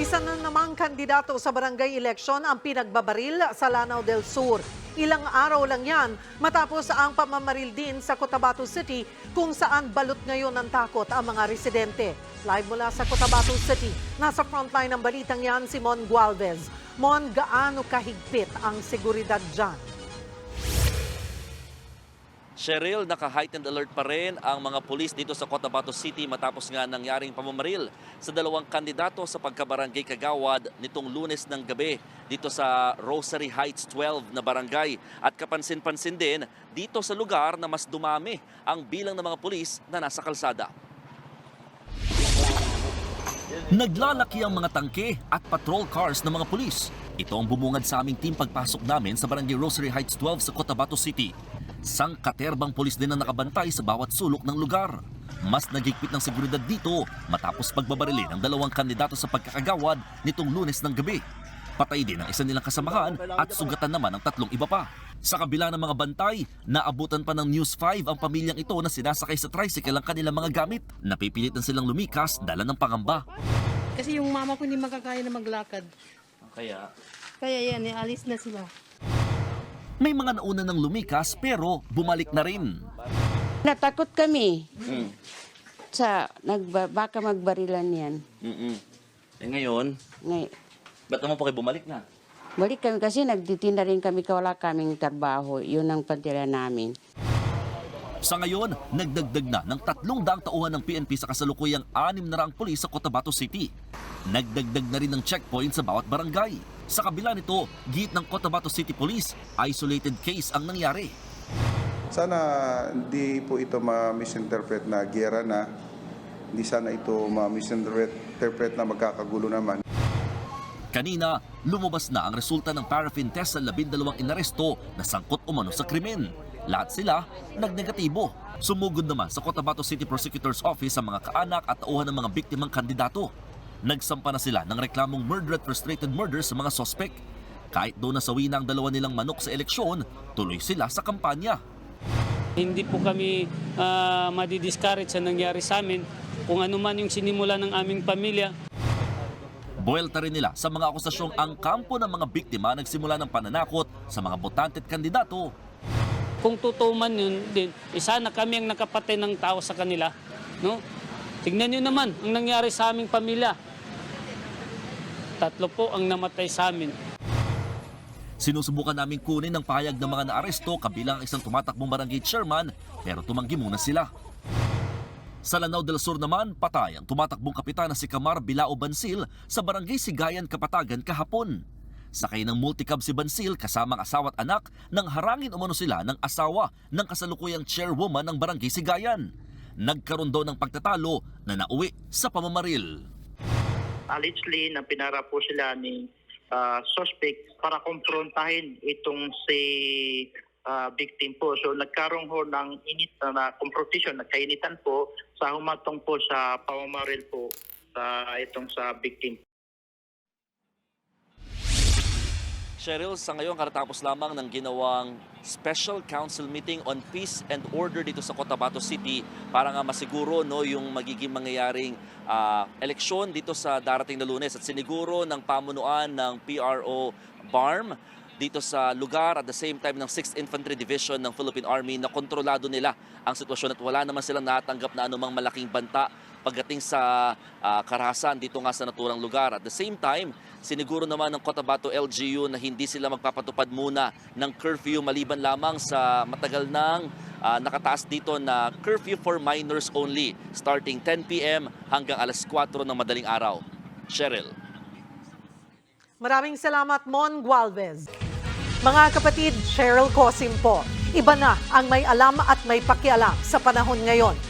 Isa na namang kandidato sa barangay election ang pinagbabaril sa Lanao del Sur. Ilang araw lang yan matapos ang pamamaril din sa Cotabato City kung saan balot ngayon ng takot ang mga residente. Live mula sa Cotabato City, nasa frontline ng balitang yan si Mon Gualvez. Mon, gaano kahigpit ang seguridad dyan? Cheryl, naka-heightened alert pa rin ang mga pulis dito sa Cotabato City matapos nga nangyaring pamamaril sa dalawang kandidato sa pagkabarangay Kagawad nitong lunes ng gabi dito sa Rosary Heights 12 na barangay. At kapansin-pansin din dito sa lugar na mas dumami ang bilang ng mga pulis na nasa kalsada. Naglalaki ang mga tangke at patrol cars ng mga pulis. Ito ang bumungad sa aming team pagpasok namin sa Barangay Rosary Heights 12 sa Cotabato City. Sangkaterbang pulis din ang nakabantay sa bawat sulok ng lugar. Mas nagigpit ng seguridad dito matapos pagbabarili ng dalawang kandidato sa pagkakagawad nitong lunes ng gabi. Patay din ang isa nilang kasamahan at sugatan naman ang tatlong iba pa. Sa kabila ng mga bantay, naabutan pa ng News 5 ang pamilyang ito na sinasakay sa tricycle ang kanilang mga gamit. Napipilitan silang lumikas dala ng pangamba. Kasi yung mama ko hindi makakaya na maglakad. Kaya Kaya yan, eh, alis na sila. May mga nauna ng lumikas pero bumalik na rin. Natakot kami. Sa nagba, baka magbarilan yan. Mm-mm. Eh ngayon, Ngay, ba't naman po kayo bumalik na? balik kami kasi nagtitinda rin kami kawala kaming trabaho. Yun ang pantira namin. Sa ngayon, nagdagdag na ng tatlong daang tauhan ng PNP sa kasalukuyang anim na raang pulis sa Cotabato City. Nagdagdag na rin ng checkpoint sa bawat barangay. Sa kabila nito, git ng Cotabato City Police, isolated case ang nangyari. Sana hindi po ito ma-misinterpret na gera na. Hindi sana ito ma-misinterpret na magkakagulo naman. Kanina, lumabas na ang resulta ng paraffin test sa labindalawang inaresto na sangkot umano sa krimen. Lahat sila nagnegatibo. Sumugod naman sa Cotabato City Prosecutor's Office ang mga kaanak at tauhan ng mga biktimang kandidato. Nagsampa na sila ng reklamong murder at frustrated murder sa mga sospek. Kahit doon nasawi na ang dalawa nilang manok sa eleksyon, tuloy sila sa kampanya. Hindi po kami uh, madidiscourage sa nangyari sa amin. Kung ano man yung sinimula ng aming pamilya, Buwelta rin nila sa mga akusasyong ang kampo ng mga biktima nagsimula ng pananakot sa mga botante at kandidato kung totoo man yun din, eh sana kami ang nakapatay ng tao sa kanila. No? Tignan nyo naman ang nangyari sa aming pamilya. Tatlo po ang namatay sa amin. Sinusubukan namin kunin ang pahayag ng mga naaresto kabilang ang isang tumatakbong barangay chairman pero tumanggi muna sila. Sa Lanao del Sur naman, patay ang tumatakbong kapitan na si Kamar Bilao Bansil sa barangay Sigayan, Kapatagan kahapon. Sakay ng multicab si Bansil kasama ang asawa at anak nang harangin umano sila ng asawa ng kasalukuyang chairwoman ng barangay Sigayan. Nagkaroon daw ng pagtatalo na nauwi sa pamamaril. Allegedly na pinara po sila ni ah, suspect para kumprontahin itong si ah, victim po. So nagkaroon ho ng init na, na confrontation, nagkainitan po sa humatong po sa pamamaril po sa itong sa victim. Cheryl, sa ngayon karatapos lamang ng ginawang Special Council Meeting on Peace and Order dito sa Cotabato City para nga masiguro no, yung magiging mangyayaring ah, eleksyon dito sa darating na lunes. At siniguro ng pamunuan ng PRO BARM dito sa lugar at the same time ng 6th Infantry Division ng Philippine Army na kontrolado nila ang sitwasyon at wala naman silang natanggap na anumang malaking banta pagdating sa ah, karahasan dito nga sa naturang lugar. At the same time, siniguro naman ng Cotabato LGU na hindi sila magpapatupad muna ng curfew maliban lamang sa matagal nang ah, nakataas dito na curfew for minors only starting 10 p.m. hanggang alas 4 ng madaling araw. Cheryl. Maraming salamat, Mon Gualvez. Mga kapatid, Cheryl Cosim po. Iba na ang may alam at may pakialam sa panahon ngayon.